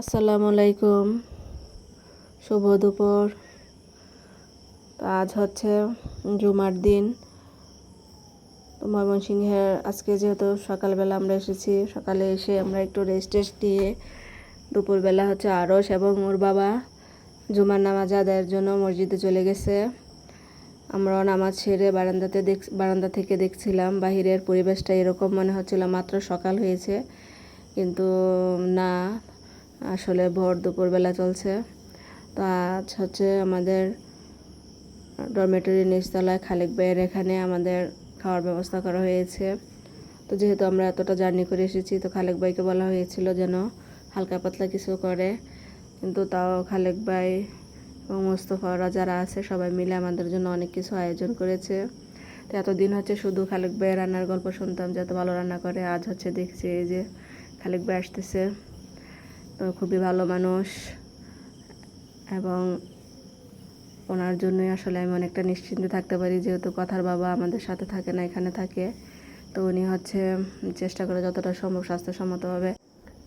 আসসালামু আলাইকুম। শুভ দুপুর। আজ হচ্ছে জুমার দিন। ময়মনসিংহের আজকে যেহেতু সকালবেলা আমরা এসেছি, সকালে এসে আমরা একটু রেস্ট টেস্ট দিয়ে দুপুরবেলা হচ্ছে আরস এবং ওর বাবা জুমার নামাজ আদায়ের জন্য মসজিদে চলে গেছে। আমরাও নামাজ সেরে বারান্দাতে দেখ, বারান্দা থেকে দেখছিলাম, বাহিরের পরিবেশটা এরকম মনে হচ্ছিল মাত্র সকাল হয়েছে। কিন্তু না আসলে ভোর দুপুরবেলা চলছে। তো আজ হচ্ছে আমাদের ডরমেটরি নিচতলায় খালেক ভাইয়ের এখানে আমাদের খাওয়ার ব্যবস্থা করা হয়েছে। তো যেহেতু আমরা এতটা জার্নি করে এসেছি, তো খালেক ভাইকে বলা হয়েছিল যেন হালকা পাতলা কিছু করে। কিন্তু তাও খালেক ভাই এবং মোস্তফারা যারা আছে সবাই মিলে আমাদের জন্য অনেক কিছু আয়োজন করেছে। তো এতদিন হচ্ছে শুধু খালেক ভাইয়ের রান্নার গল্প শুনতাম, যে এত ভালো রান্না করে। আজ হচ্ছে দেখছি এই যে খালেক ভাই আসতেছে। খুবই ভালো মানুষ এবং ওনার জন্যই আসলে আমি অনেকটা নিশ্চিন্তে থাকতে পারি, যেহেতু কথার বাবা আমাদের সাথে থাকে না, এখানে থাকে। তো উনি হচ্ছে চেষ্টা করে যতটা সম্ভব স্বাস্থ্যসম্মতভাবে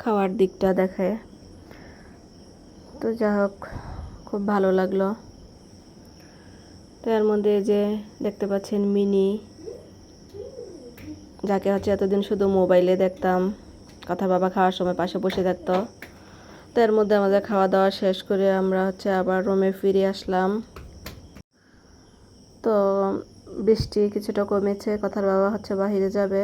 খাওয়ার দিকটা দেখে তো যা হোক, খুব ভালো লাগল। তো এর মধ্যে যে দেখতে পাচ্ছেন মিনি, যাকে হচ্ছে এতদিন শুধু মোবাইলে দেখতাম, কথা বাবা খাওয়ার সময় পাশে বসে থাকতো। তো এর মধ্যে আমাদের খাওয়া দাওয়া শেষ করে আমরা হচ্ছে আবার রুমে ফিরে আসলাম। তো বৃষ্টি কিছুটা কমেছে, কথার বাবা হচ্ছে বাহিরে যাবে।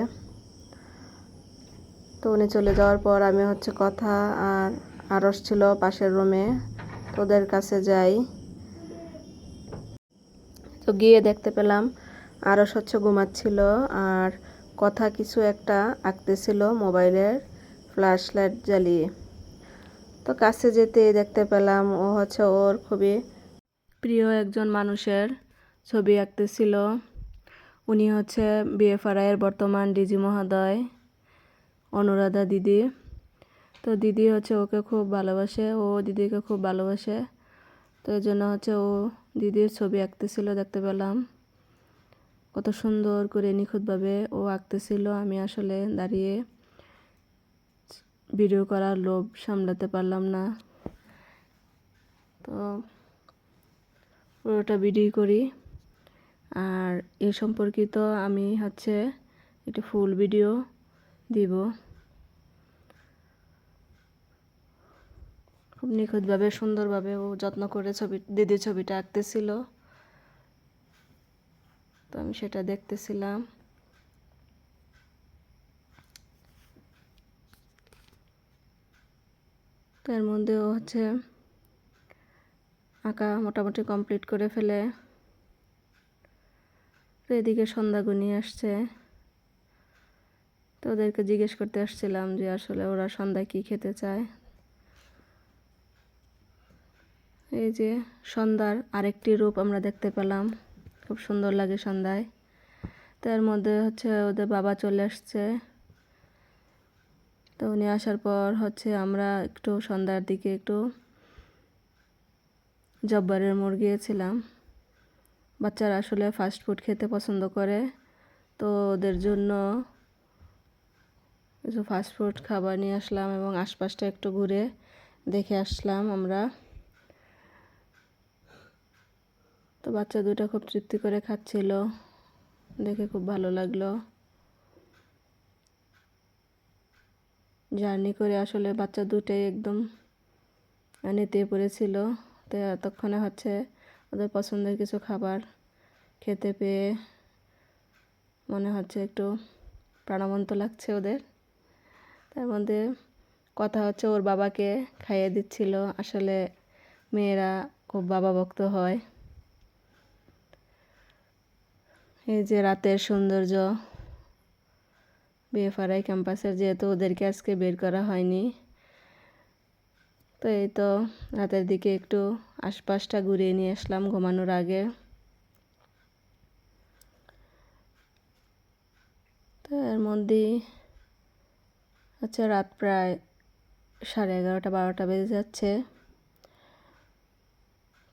তো উনি চলে যাওয়ার পর আমি হচ্ছে কথা আর আরস ছিল পাশের রুমে তোদের কাছে যাই। তো গিয়ে দেখতে পেলাম আরস হচ্ছে ঘুমাচ্ছিল আর কথা কিছু একটা আঁকতেছিল মোবাইলের, ফ্ল্যাশ লাইট জ্বালিয়ে। তো কাছে যেতে দেখতে পেলাম, ও হচ্ছে ওর খুবই প্রিয় একজন মানুষের ছবি আঁকতেছিল। উনি হচ্ছে বিএফআরআইয়ের বর্তমান ডিজি মহোদয় অনুরাধা দিদি। তো দিদি হচ্ছে ওকে খুব ভালোবাসে, ও দিদিকে খুব ভালোবাসে। তো এই জন্য হচ্ছে ও দিদির ছবি আঁকতেছিল দেখতে পেলাম। কত সুন্দর করে নিখুঁতভাবে ও আঁকতেছিল, আমি আসলে দাঁড়িয়ে ভিডিও করার লোভ সামলাতে পারলাম না। তো পুরোটা ভিডিও করি। আর এ সম্পর্কিত আমি হচ্ছে একটু ফুল ভিডিও দিব। খুব নিখুঁতভাবে, সুন্দরভাবে ও যত্ন করে ছবি দিদির ছবিটা আঁকতেছিল। তো আমি সেটা দেখতেছিলাম। তো এর মধ্যেও হচ্ছে আঁকা মোটামুটি কমপ্লিট করে ফেলে। তো এদিকে সন্ধ্যা গুনিয়ে আসছে। তো ওদেরকে জিজ্ঞেস করতে আসছিলাম যে আসলে ওরা সন্ধ্যায় কী খেতে চায়। এই যে সন্ধ্যার আরেকটি রূপ আমরা দেখতে পেলাম। খুব সুন্দর লাগে সন্ধ্যায়। তার মধ্যে হচ্ছে ওদের বাবা চলে আসছে। তো উনি আসার পর হচ্ছে আমরা একটু সন্ধ্যার দিকে একটু জব্বারের মোড় গিয়েছিলাম বাচ্চারা আসলে ফাস্ট ফুড খেতে পছন্দ করে। তো ওদের জন্য কিছু ফাস্ট ফুড খাবার নিয়ে আসলাম এবং আশপাশটা একটু ঘুরে দেখে আসলাম আমরা। তো বাচ্চা দুটো খুব তৃপ্তি করে খাচ্ছিল। দেখে খুব ভালো লাগল। জার্নি করে আসলে বাচ্চা দুটোই একদম নেতে পড়েছিল। তো এতক্ষণে হচ্ছে ওদের পছন্দের কিছু খাবার খেতে পেয়ে মনে হচ্ছে একটু প্রাণবন্ত লাগছে ওদের। তার মধ্যে কথা হচ্ছে ওর বাবাকে খাইয়ে দিচ্ছিল। আসলে মেয়েরা খুব বাবা ভক্ত হয়। এই যে রাতের সৌন্দর্য বিএফআরআই ক্যাম্পাসের যেহেতু ওদেরকে আজকে বের করা হয়নি। তো এই তো রাতের দিকে একটু আশপাশটা ঘুরিয়ে নিয়ে আসলাম ঘুমানোর আগে। তো এর মধ্যে আচ্ছা রাত প্রায় সাড়ে এগারোটা, বারোটা বেজে যাচ্ছে।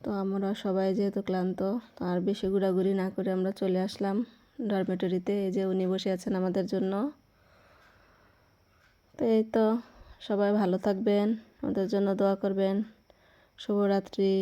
তো আমরা সবাই যেহেতু ক্লান্ত, তো আর বেশি ঘোরাঘুরি না করে আমরা চলে আসলাম ডরমেটরিতে এই যে উনি বসে আছেন আমাদের জন্য। তো এই তো সবাই ভালো থাকবেন আমাদের জন্য দোয়া করবেন। শুভরাত্রি।